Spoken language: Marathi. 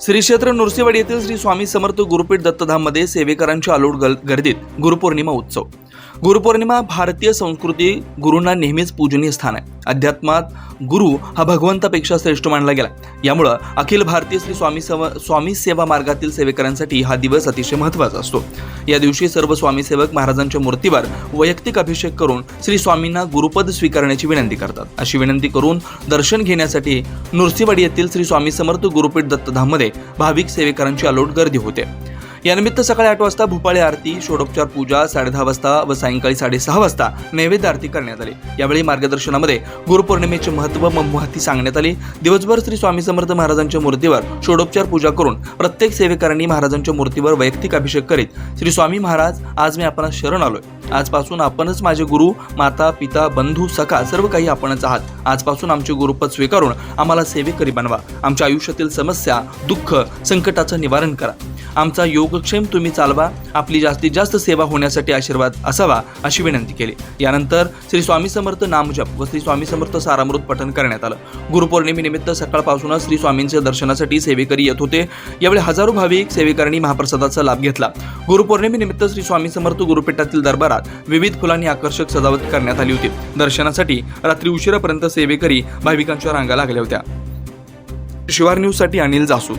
श्री क्षेत्र नृसिंहवाडी येथील श्री स्वामी समर्थ गुरुपीठ दत्तधाममध्ये सेवेकरांच्या अलोट गर्दीत गुरुपौर्णिमा उत्सव. गुरुपौर्णिमा भारतीय संस्कृती गुरूंना नेहमीच पूजनीय स्थान आहे. अध्यात्मात गुरु हा भगवंतापेक्षा श्रेष्ठ मानला गेला. यामुळं अखिल भारतीय श्री स्वामी सेवा स्वामी सेवा मार्गातील सेवेकऱ्यांसाठी हा दिवस अतिशय महत्त्वाचा असतो. या दिवशी सर्व स्वामी सेवक महाराजांच्या मूर्तीवर वैयक्तिक अभिषेक करून श्री स्वामींना गुरुपद स्वीकारण्याची विनंती करतात. अशी विनंती करून दर्शन घेण्यासाठी नृसिंहवाडी येथील श्री स्वामी समर्थ गुरुपीठ दत्तधाममध्ये भाविक सेवेकरांची अलोट गर्दी होते. यानिमित्त सकाळी आठ वाजता भूपाळी आरती षोडोपचार पूजा साडेदहा वाजता व सायंकाळी साडेसहा वाजता नैवेद्य आरती करण्यात आली. यावेळी मार्गदर्शनामध्ये गुरुपौर्णिमेचे महत्त्व व सांगण्यात आली. दिवसभर श्री स्वामी समर्थ महाराजांच्या मूर्तीवर षोडोपचार पूजा करून प्रत्येक सेवेकरांनी महाराजांच्या मूर्तीवर वैयक्तिक अभिषेक करीत श्री स्वामी महाराज आज मी आपणास शरण आलोय. आजपासून आपणच माझे गुरु माता पिता बंधू सखा सर्व काही आपणच आहात. आजपासून आमचे गुरुपद स्वीकारून आम्हाला सेवेकरी बनवा. आमच्या आयुष्यातील समस्या दुःख संकटाचं निवारण करा. आमचा योगक्षेम तुम्ही चालवा आपली जास्तीत जास्त सेवा होण्यासाठी आशीर्वाद असावा अशी विनंती केली. यानंतर श्री स्वामी समर्थ नामजप व श्री स्वामी समर्थ सारामृत पठण करण्यात आलं. गुरुपौर्णिमेनिमित्त सकाळपासूनच श्री स्वामींच्या दर्शनासाठी सेवेकरी येत होते. यावेळी हजारो भाविक सेवेकरांनी महाप्रसादाचा लाभ घेतला. गुरुपौर्णिमेनिमित्त श्री स्वामी समर्थ गुरुपीठातील दरबारात विविध फुलांनी आकर्षक सजावट करण्यात आली होती. दर्शनासाठी रात्री उशिरापर्यंत सेवेकरी भाविकांच्या रांगा लागल्या होत्या. शिवार न्यूजसाठी अनिल जासू.